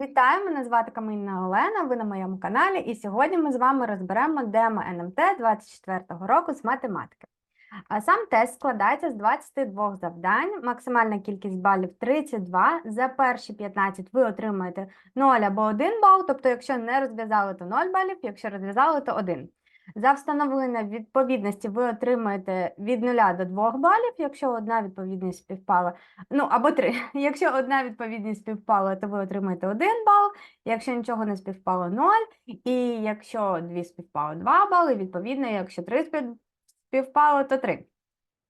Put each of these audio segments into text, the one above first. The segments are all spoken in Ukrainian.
Вітаю, мене звати Камінна Олена. Ви на моєму каналі, і сьогодні ми з вами розберемо демо НМТ 24-го року з математики. Сам тест складається з 22 завдань, максимальна кількість балів 32. За перші 15 ви отримаєте 0 або 1 бал, тобто, якщо не розв'язали, то 0 балів, якщо розв'язали, то 1. За встановлення відповідності ви отримаєте від 0 до 2 балів, якщо одна відповідність співпала. Ну, або 3. Якщо одна відповідність співпала, то ви отримаєте 1 бал, якщо нічого не співпало 0, і якщо дві співпало 2 бали, відповідно, якщо 3 співпало, то 3.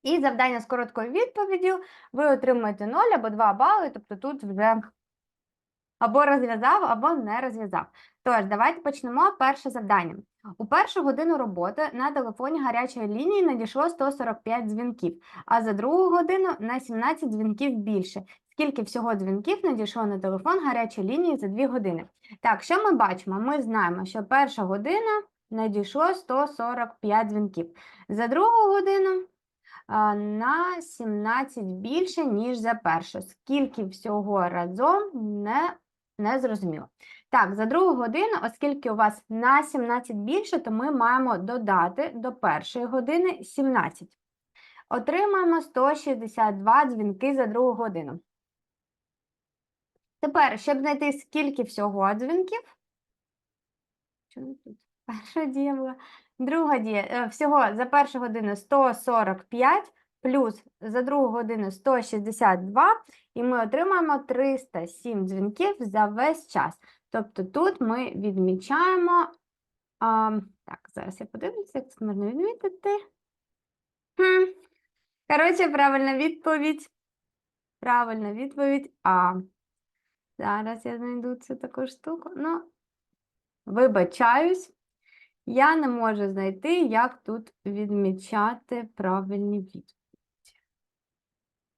І завдання з короткою відповіддю ви отримуєте 0 або 2 бали, тобто тут вже або розв'язав, або не розв'язав. Тож, давайте почнемо перше завдання. У першу годину роботи на телефоні гарячої лінії надійшло 145 дзвінків, а за другу годину на 17 дзвінків більше. Скільки всього дзвінків надійшло на телефон гарячої лінії за 2 години? Так, що ми бачимо? Ми знаємо, що перша година надійшло 145 дзвінків. За другу годину на 17 більше, ніж за першу. Скільки всього разом не, не зрозуміло. Так, за другу годину, оскільки у вас на 17 більше, то ми маємо додати до першої години 17. Отримаємо 162 дзвінки за другу годину. Тепер, щоб знайти скільки всього дзвінків. Тут? Перша дія була. Друга дія. е, Всього за першу годину 145 плюс за другу годину 162, і ми отримаємо 307 дзвінків за весь час. Тобто тут ми відмічаємо. А, так, зараз я подивлюся, як це можна відмітити. Коротше, правильна відповідь. Правильна відповідь А. Зараз я знайду цю таку штуку. Ну, вибачаюсь. Я не можу знайти, як тут відмічати правильні відповіді.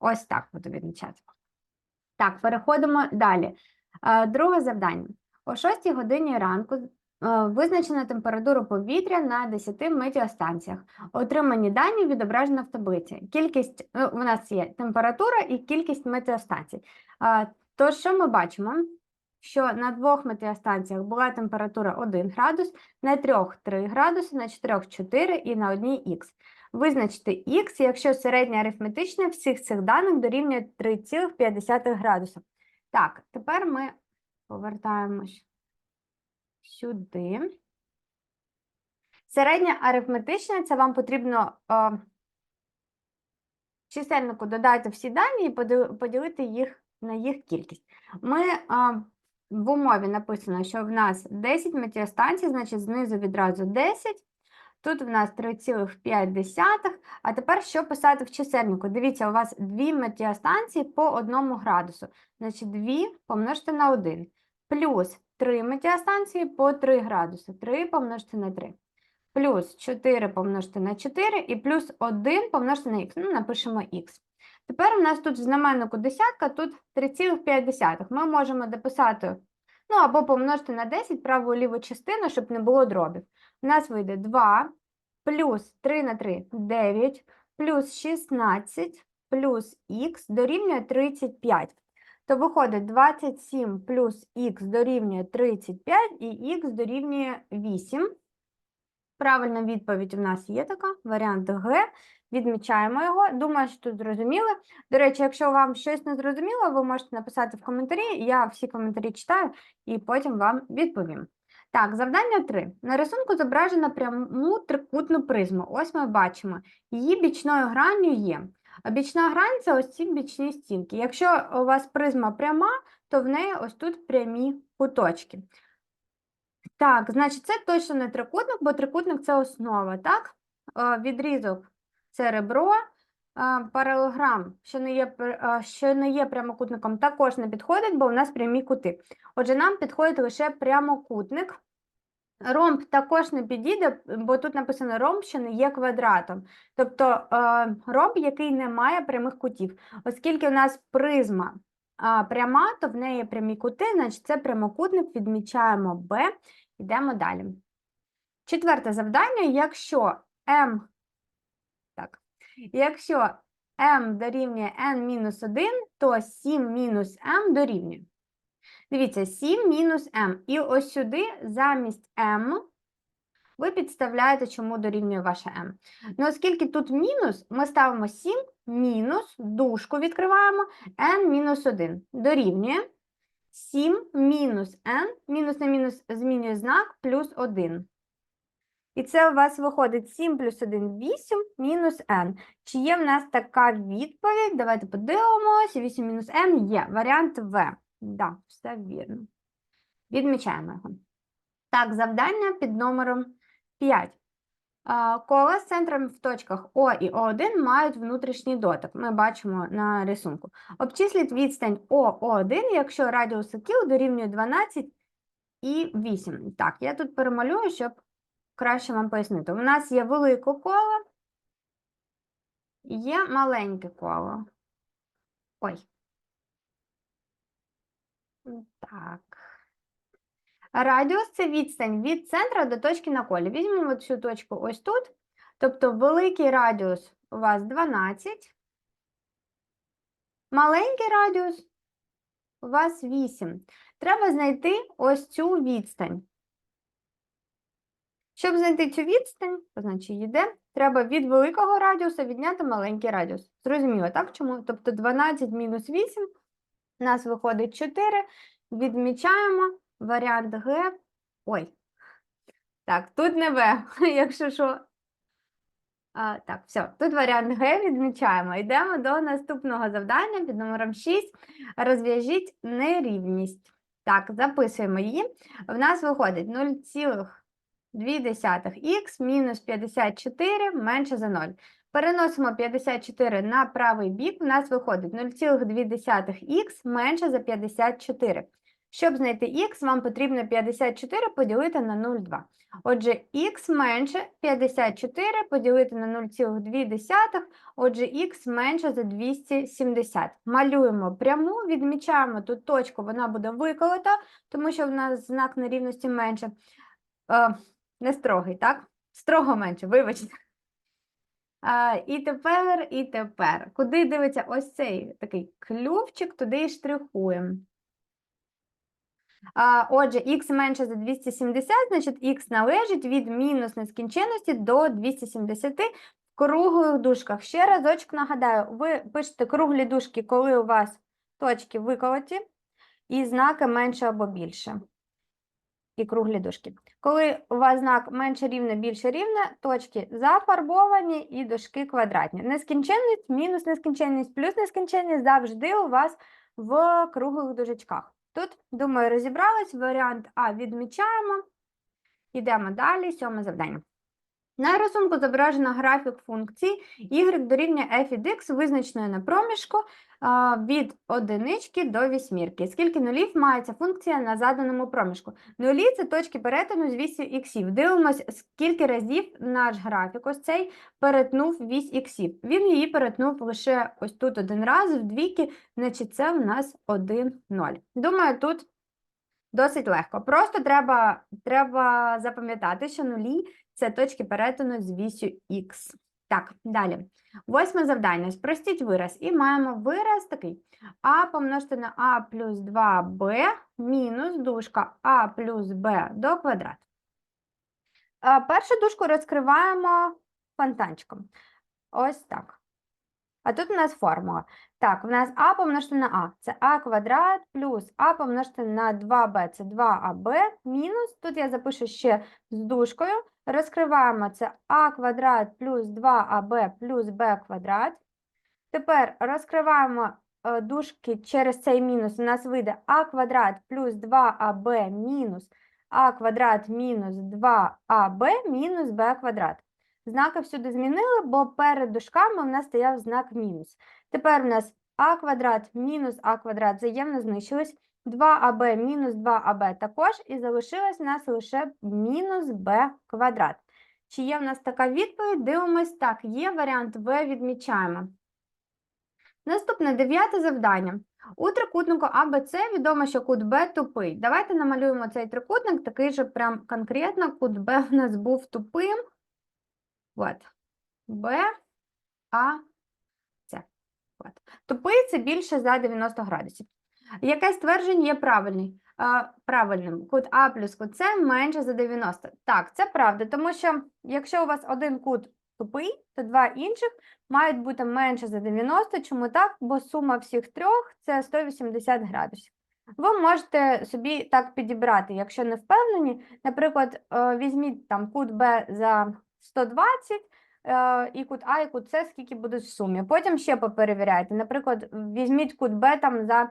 Ось так буду відмічати. Так, переходимо далі. Е, Друге завдання. О 6 годині ранку е, визначена температура повітря на 10 метеостанціях. Отримані дані відображено в таблиці. Кількість, ну, у нас є температура і кількість метеостанцій. Тож, що ми бачимо? Що на двох метеостанціях була температура 1 градус, на трьох 3 градуси, на чотирьох 4 і на одній х. Визначте х, якщо середнє арифметичне всіх цих даних дорівнює 3,5 градуса. Так, тепер ми повертаємось сюди. Середнє арифметичне це вам потрібно е, чисельнику додати всі дані і поділити їх на їх кількість. Ми е, в умові написано, що в нас 10 метеостанцій, значить знизу відразу 10. Тут в нас 3,5. А тепер що писати в чисельнику? Дивіться, у вас дві метеостанції по 1 градусу. Значить, 2 помножте на 1. Плюс 3 метеостанції по 3 градуси. 3 помножте на 3. Плюс 4 помножте на 4 і плюс 1 помножте на х. Ну, напишемо х. Тепер у нас тут в знаменнику десятка, тут 3,5. Ми можемо дописати, ну або помножити на 10 праву і ліву частину, щоб не було дробів. У нас вийде 2 плюс 3 на 3 – 9, плюс 16 плюс х дорівнює 35. То виходить 27 плюс х дорівнює 35 і х дорівнює 8. Правильна відповідь у нас є така, варіант Г. Відмічаємо його. Думаю, що тут зрозуміли. До речі, якщо вам щось не зрозуміло, ви можете написати в коментарі. Я всі коментарі читаю і потім вам відповім. Так, завдання 3. На рисунку зображено пряму трикутну призму. Ось ми бачимо. Її бічною гранню є. Бічна грань це ось ці бічні стінки. Якщо у вас призма пряма, то в неї ось тут прямі куточки. Так, значить, це точно не трикутник, бо трикутник це основа, так? Е, Відрізок це ребро, е, паралелограм, що не є, е, що не є прямокутником, також не підходить, бо у нас прямі кути. Отже, нам підходить лише прямокутник. Ромб також не підійде, бо тут написано ромб, що не є квадратом. Тобто ромб, який не має прямих кутів. Оскільки у нас призма пряма, то в неї прямі кути, значить це прямокутник, відмічаємо Б, йдемо далі. Четверте завдання, якщо m, так, якщо m дорівнює n-1, то 7 мінус m дорівнює. Дивіться, 7 мінус m. І ось сюди замість m ви підставляєте, чому дорівнює ваша m. Ну, оскільки тут мінус, ми ставимо 7 мінус, дужку відкриваємо, n мінус 1. Дорівнює 7 мінус n, мінус на мінус змінює знак, плюс 1. І це у вас виходить 7 плюс 1 – 8, мінус n. Чи є в нас така відповідь? Давайте подивимося. 8 мінус n є. Варіант В. Да, все вірно. Відмічаємо його. Так, завдання під номером 5. Кола з центром в точках О і О1 мають внутрішній дотик. Ми бачимо на рисунку. Обчисліть відстань ОО1, якщо радіус кіл дорівнює 12 і 8. Так, я тут перемалюю, щоб краще вам пояснити. У нас є велике коло, і є маленьке коло. Ой. Так. Радіус це відстань від центра до точки на колі. Візьмемо цю точку ось тут. Тобто великий радіус у вас 12, маленький радіус у вас 8. Треба знайти ось цю відстань. Щоб знайти цю відстань, значить йде, треба від великого радіуса відняти маленький радіус. Зрозуміло, так? Чому? Тобто 12 мінус 8, у нас виходить 4, відмічаємо варіант Г. Ой. Так, тут не В, якщо що. А, так, все, тут варіант Г відмічаємо. Йдемо до наступного завдання під номером 6. Розв'яжіть нерівність. Так, записуємо її. В нас виходить 0,2х мінус 54 менше за 0. Переносимо 54 на правий бік, в нас виходить 0,2х менше за 54. Щоб знайти х, вам потрібно 54 поділити на 0,2. Отже, х менше 54 поділити на 0,2, отже, х менше за 270. Малюємо пряму, відмічаємо тут точку, вона буде виколота, тому що в нас знак нерівності менше. Е, не строгий, так? Строго менше, вибачте. А, і тепер, і тепер. Куди дивиться ось цей такий клювчик, туди і штрихуємо. Отже, х менше за 270, значить х належить від мінус нескінченності до 270 в круглих дужках. Ще разочок нагадаю, ви пишете круглі дужки, коли у вас точки виколоті, і знаки менше або більше. І круглі дужки. Коли у вас знак менше рівне, більше рівне, точки зафарбовані і дужки квадратні. Нескінченність, мінус нескінченність, плюс нескінченність завжди у вас в круглих дужечках. Тут, думаю, розібрались. Варіант А відмічаємо. Йдемо далі, сьоме завдання. На рисунку зображено графік функції y дорівнює f від x, визначеної на проміжку від одинички до вісьмірки. Скільки нулів має ця функція на заданому проміжку? Нулі це точки перетину з вісі іксів. Дивимось, скільки разів наш графік ось цей перетнув вісь іксів. Він її перетнув лише ось тут один раз, вдвійки, значить це в нас 1, 0. Думаю, тут досить легко. Просто треба, треба запам'ятати, що нулі це точки перетину з вісю х. Так, далі. Восьме завдання. Спростіть вираз. І маємо вираз такий. А помножити на а плюс 2b мінус дужка а плюс b до квадрату. Першу дужку розкриваємо фонтанчиком. Ось так. А тут у нас формула. Так, у нас а помножити на а. Це а квадрат плюс а помножити на 2b, це 2аб мінус. Тут я запишу ще з дужкою. Розкриваємо це а квадрат плюс 2аб плюс b квадрат. Тепер розкриваємо е, дужки через цей мінус. У нас вийде а квадрат плюс 2аб мінус а квадрат мінус 2аб мінус b квадрат. Знаки всюди змінили, бо перед дужками у нас стояв знак мінус. Тепер у нас а квадрат мінус а квадрат взаємно знищились. 2аб мінус 2аб також, і залишилось у нас лише мінус b квадрат. Чи є в нас така відповідь? Дивимось так, є варіант В, відмічаємо. Наступне дев'яте завдання. У трикутнику АБЦ відомо, що кут Б тупий. Давайте намалюємо цей трикутник, такий же прям конкретно кут Б в нас був тупим. От. Б, А, С. От. Тупий це більше за 90 градусів. Яке ствердження є правильний? Е, правильним? Кут А плюс кут С менше за 90. Так, це правда, тому що якщо у вас один кут тупий, то два інших мають бути менше за 90. Чому так? Бо сума всіх трьох це 180 градусів. Ви можете собі так підібрати, якщо не впевнені. Наприклад, е, візьміть там кут Б за 120, е, і кут А, і кут С, скільки будуть в сумі. Потім ще поперевіряйте. Наприклад, візьміть кут Б там за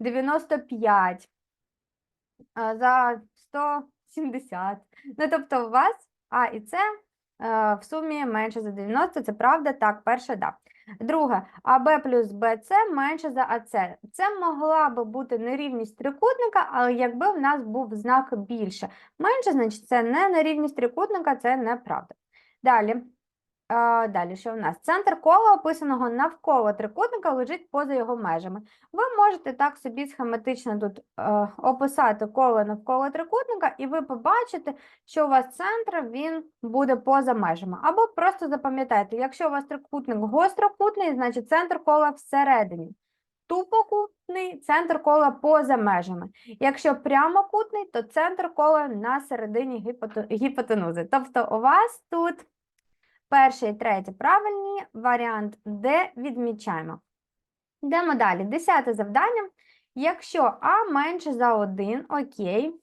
95, за 170. Ну, тобто у вас А і С е, в сумі менше за 90, це правда? Так, перше, да. Друге, АБ плюс БЦ менше за АЦ. Це могла би бути нерівність трикутника, але якби в нас був знак більше. Менше, значить, це не нерівність трикутника, це неправда. Далі. Далі, що в нас? Центр кола, описаного навколо трикутника, лежить поза його межами. Ви можете так собі схематично тут е, описати коло навколо трикутника, і ви побачите, що у вас центр він буде поза межами. Або просто запам'ятайте, якщо у вас трикутник гострокутний, значить центр кола всередині. Тупокутний центр кола поза межами. Якщо прямокутний, то центр кола на середині гіпотенузи. Тобто у вас тут перший і третій правильні, варіант Д відмічаємо. Йдемо далі. Десяте завдання. Якщо А менше за 1, окей.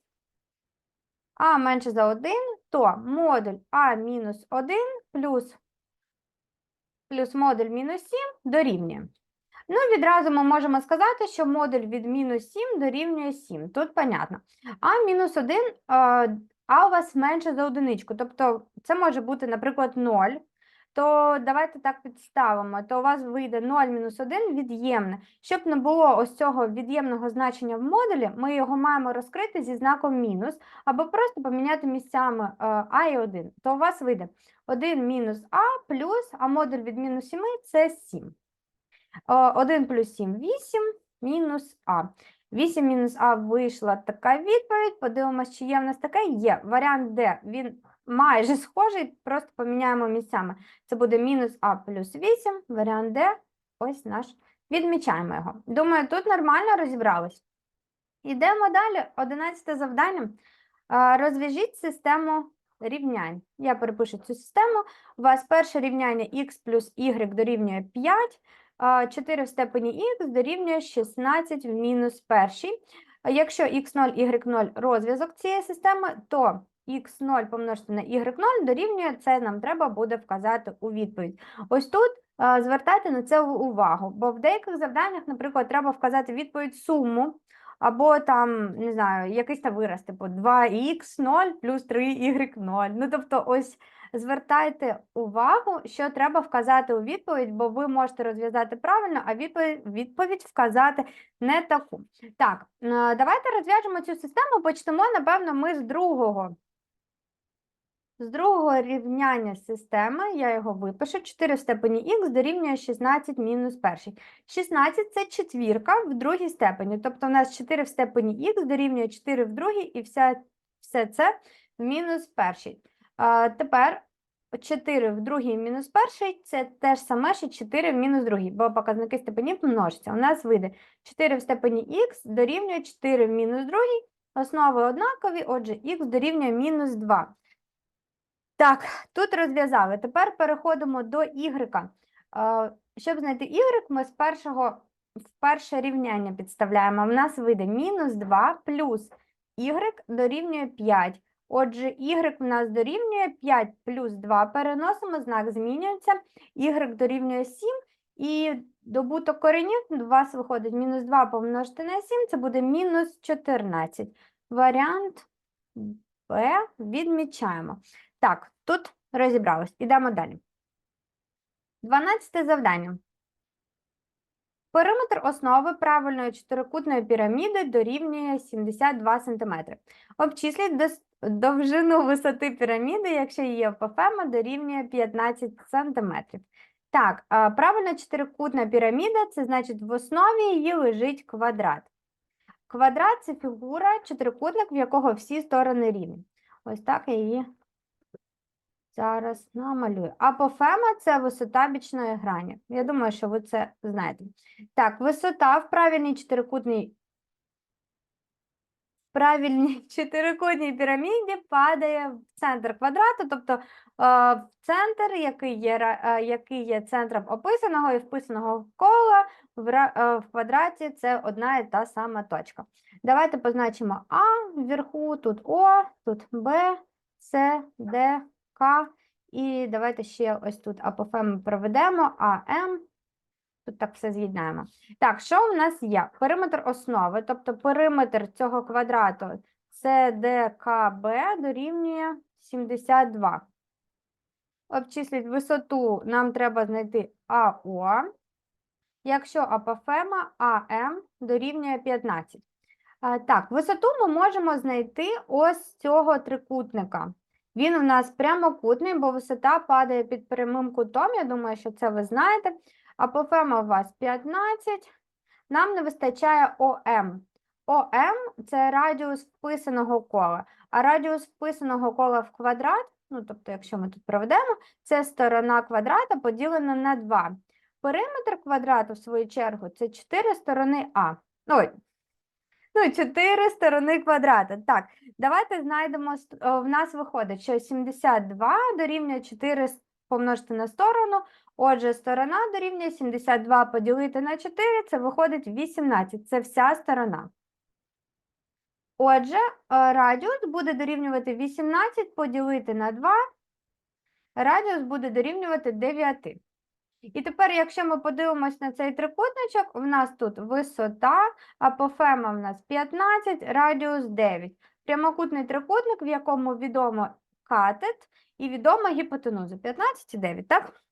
А менше за 1, то модуль А мінус 1 плюс, плюс модуль мінус 7 дорівнює. Ну, відразу ми можемо сказати, що модуль від мінус 7 дорівнює 7. Тут понятно. А мінус 1, е, а у вас менше за одиничку. Тобто це може бути, наприклад, 0. То давайте так підставимо. То у вас вийде 0 мінус 1 від'ємне. Щоб не було ось цього від'ємного значення в модулі, ми його маємо розкрити зі знаком мінус, або просто поміняти місцями е, а і 1. То у вас вийде 1 мінус а плюс, а модуль від мінус 7 це 7. 1 плюс 7 – 8, мінус А. 8 мінус А вийшла така відповідь. Подивимось, чи є в нас таке. Є. Варіант Д, він майже схожий, просто поміняємо місцями. Це буде мінус А плюс 8, варіант Д, ось наш. Відмічаємо його. Думаю, тут нормально розібрались. Йдемо далі. 11 завдання. Розв'яжіть систему рівнянь. Я перепишу цю систему. У вас перше рівняння х плюс y дорівнює 5, а, 4 в степені х дорівнює 16 в мінус першій. Якщо х0, y0 розв'язок цієї системи, то х0 помножити на y0 дорівнює, це нам треба буде вказати у відповідь. Ось тут звертайте на це увагу, бо в деяких завданнях, наприклад, треба вказати відповідь суму, або там, не знаю, якийсь там вираз, типу 2х0 плюс 3y0. Ну, тобто, ось звертайте увагу, що треба вказати у відповідь, бо ви можете розв'язати правильно, а відповідь, вказати не таку. Так, е, давайте розв'яжемо цю систему. Почнемо, напевно, ми з другого. З другого рівняння системи, я його випишу, 4 в степені х дорівнює 16 мінус перший. 16 – це четвірка в другій степені, тобто у нас 4 в степені х дорівнює 4 в другій і вся, все це в мінус перший. Тепер 4 в другій мінус перший – це те ж саме, що 4 в мінус другій, бо показники степенів множаться. У нас вийде 4 в степені х дорівнює 4 в мінус другій, основи однакові, отже, х дорівнює мінус 2. Так, тут розв'язали. Тепер переходимо до y. Щоб знайти y, ми з першого в перше рівняння підставляємо. В нас вийде мінус 2 плюс y дорівнює 5. Отже, y в нас дорівнює 5 плюс 2. Переносимо, знак змінюється. y дорівнює 7. І добуток коренів у вас виходить мінус 2 помножити на 7, це буде мінус 14. Варіант Б відмічаємо. Так, тут розібрались. Ідемо далі. 12 завдання. Периметр основи правильної чотирикутної піраміди дорівнює 72 см. Обчисліть довжину висоти піраміди, якщо її апофема дорівнює 15 см. Так, а, правильна чотирикутна піраміда це значить в основі її лежить квадрат. Квадрат це фігура, чотирикутник, в якого всі сторони рівні. Ось так я її зараз намалюю. Апофема це висота бічної грані. Я думаю, що ви це знаєте. Так, висота в правильній чотирикутній правильній чотирикутній піраміді падає в центр квадрату, тобто в центр, який є, який є центром описаного і вписаного кола, в, ра- в квадраті це одна і та сама точка. Давайте позначимо А вверху, тут О, тут Б, С, Д, К. І давайте ще ось тут апофеми проведемо, А, М. Тут так все з'єднаємо. Так, що в нас є? Периметр основи, тобто периметр цього квадрату СДКБ дорівнює 72. Обчисліть висоту нам треба знайти АО. Якщо апофема АМ дорівнює 15. Так, висоту ми можемо знайти ось цього трикутника. Він у нас прямокутний, бо висота падає під прямим кутом. Я думаю, що це ви знаєте. Апофема у вас 15. Нам не вистачає ОМ. ОМ це радіус вписаного кола, а радіус вписаного кола в квадрат, ну тобто, якщо ми тут проведемо, це сторона квадрата поділена на 2. Периметр квадрату, в свою чергу, це 4 сторони А. Ой, ну, 4 сторони квадрата. Так, давайте знайдемо, ст- в нас виходить, що 72 дорівнює 4 с- помножити на сторону, отже, сторона дорівнює 72 поділити на 4, це виходить 18, це вся сторона. Отже, е, радіус буде дорівнювати 18 поділити на 2, радіус буде дорівнювати 9. І тепер, якщо ми подивимось на цей трикутничок, в нас тут висота, апофема в нас 15, радіус 9. Прямокутний трикутник, в якому відомо катет і відома гіпотенуза 15 і 9, так?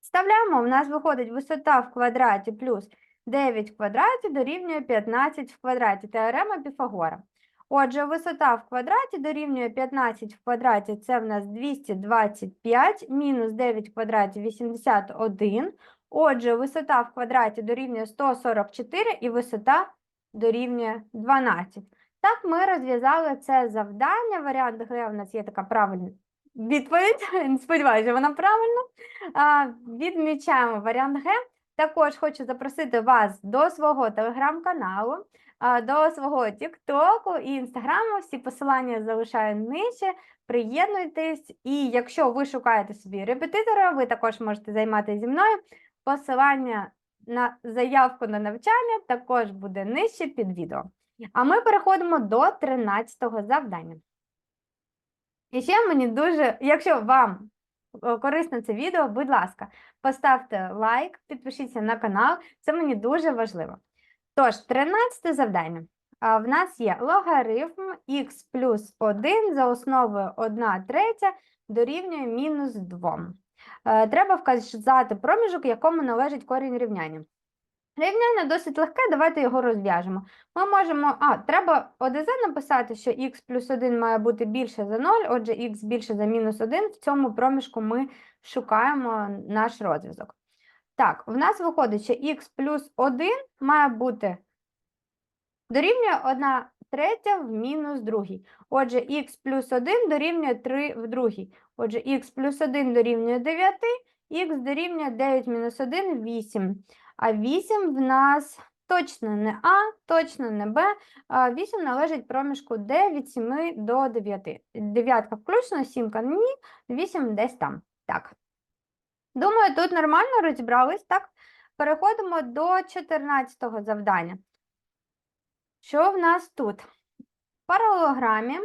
Вставляємо, в нас виходить висота в квадраті плюс 9 в квадраті дорівнює 15 в квадраті. Теорема Піфагора. Отже, висота в квадраті дорівнює 15 в квадраті, це в нас 225, мінус 9 в квадраті 81. Отже, висота в квадраті дорівнює 144 і висота дорівнює 12. Так, ми розв'язали це завдання. Варіант Г у нас є така правильна відповідь. Сподіваюся, вона правильна. Відмічаємо варіант Г. Також хочу запросити вас до свого телеграм-каналу, до свого Тіктоку і Інстаграму. Всі посилання залишаю нижче. Приєднуйтесь, і якщо ви шукаєте собі репетитора, ви також можете займатися зі мною. Посилання на заявку на навчання також буде нижче під відео. А ми переходимо до 13-го завдання. І ще мені дуже, якщо вам е, корисно це відео, будь ласка, поставте лайк, підпишіться на канал, це мені дуже важливо. Тож, 13 завдання. А, В нас є логарифм х плюс 1 за основою 1 третя дорівнює мінус 2. Е, Треба вказати проміжок, якому належить корінь рівняння. Рівняння досить легке, давайте його розв'яжемо. Ми можемо, а, треба ОДЗ написати, що х плюс 1 має бути більше за 0, отже, х більше за мінус 1, в цьому проміжку ми шукаємо наш розв'язок. Так, в нас виходить, що х плюс 1 має бути дорівнює 1 третя в мінус другій. Отже, х плюс 1 дорівнює 3 в другій. Отже, х плюс 1 дорівнює 9, х дорівнює 9 мінус 1 – 8. А 8 в нас точно не А, точно не Б. А 8 належить проміжку Д від 7 до 9. Дев'ятка включно, сімка ні, 8 десь там. Так. Думаю, тут нормально розібрались, так? Переходимо до 14-го завдання. Що в нас тут? В паралелограмі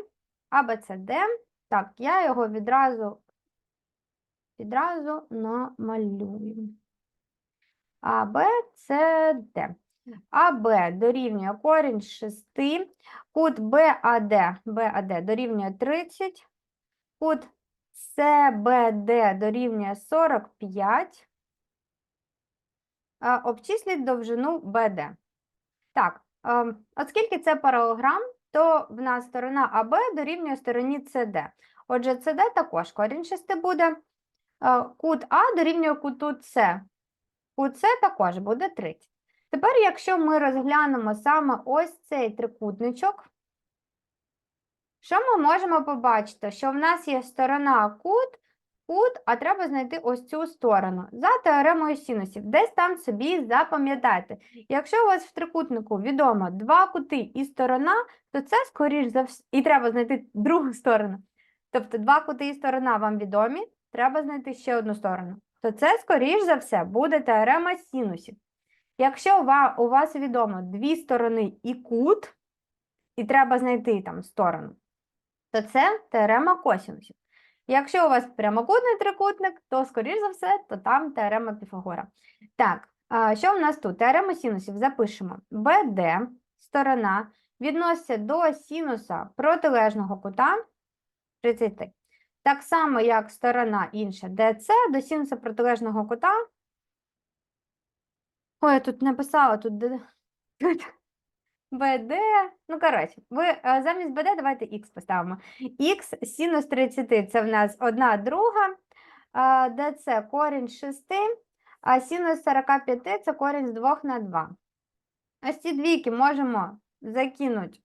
ABCD. Так, я його відразу, відразу намалюю. А, Б, С, Д. АБ дорівнює корінь з 6, кут БАД, БАД дорівнює 30, кут СБД дорівнює 45, обчисліть довжину БД. Так, ем, оскільки це паралелограм, то в нас сторона АБ дорівнює стороні СД. Отже, СД також корінь 6 буде. Е, Кут А дорівнює куту С. С також буде 30. Тепер, якщо ми розглянемо саме ось цей трикутничок, що ми можемо побачити? Що в нас є сторона кут кут, а треба знайти ось цю сторону. За теоремою синусів. Десь там собі запам'ятайте. Якщо у вас в трикутнику відомо два кути і сторона, то це, скоріш за все, і треба знайти другу сторону. Тобто два кути і сторона вам відомі, треба знайти ще одну сторону. То це, скоріш за все, буде теорема синусів. Якщо у вас відомо дві сторони і кут, і треба знайти там сторону, то це теорема косінусів. Якщо у вас прямокутний трикутник, то, скоріш за все, то там теорема Піфагора. Так, що в нас тут? Теорему синусів запишемо. BD, сторона, відноситься до синуса протилежного кута 30. Так само, як сторона інша DC до синуса протилежного кута. Ой, я тут написала, тут тут BD. Ну, коротше, ви е, замість BD давайте X поставимо. X синус 30 це в нас одна друга, DC корінь з 6, а синус 45 це корінь з 2 на 2. Ось ці двійки можемо закинути,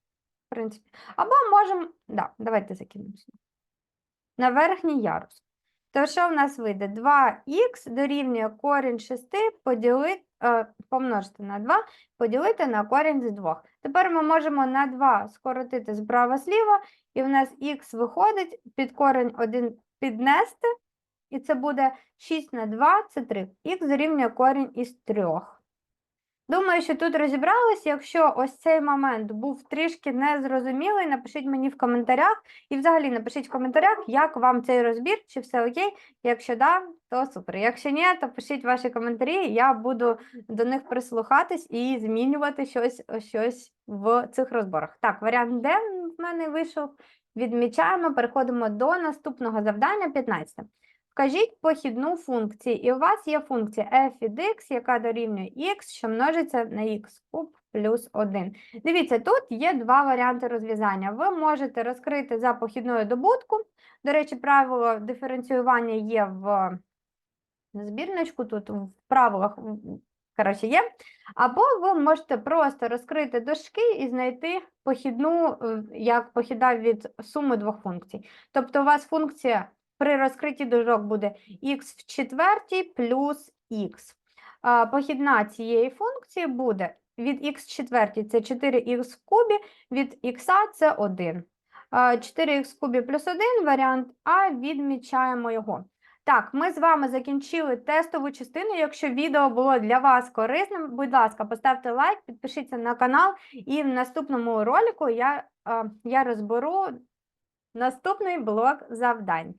в принципі. Або можемо, да, давайте закинемо. На верхній ярус. То що в нас вийде? 2х дорівнює корінь 6 поділити, е, помножити на 2, поділити на корінь з 2. Тепер ми можемо на 2 скоротити справа зліва, і в нас х виходить, під корінь 1 піднести, і це буде 6 на 2, це 3. х дорівнює корінь із 3. Думаю, що тут розібрались. Якщо ось цей момент був трішки незрозумілий, напишіть мені в коментарях. І взагалі напишіть в коментарях, як вам цей розбір, чи все окей. Якщо да, то супер. Якщо ні, то пишіть ваші коментарі, я буду до них прислухатись і змінювати щось, щось в цих розборах. Так, варіант Д в мене вийшов. Відмічаємо, переходимо до наступного завдання 15. Вкажіть похідну функцію, і у вас є функція f від x, яка дорівнює x, що множиться на x куб плюс 1. Дивіться, тут є два варіанти розв'язання. Ви можете розкрити за похідною добутку. До речі, правило диференціювання є в збірничку, тут в правилах коротше, є. Або ви можете просто розкрити дужки і знайти похідну, е, як похіда від суми двох функцій. Тобто у вас функція при розкритті дужок буде х в четвертій плюс х. Похідна цієї функції буде від х в четвертій це 4х в кубі, від х це 1. 4х в кубі плюс 1 варіант А, відмічаємо його. Так, ми з вами закінчили тестову частину. Якщо відео було для вас корисним, будь ласка, поставте лайк, підпишіться на канал, і в наступному ролику я, я розберу наступний блок завдань.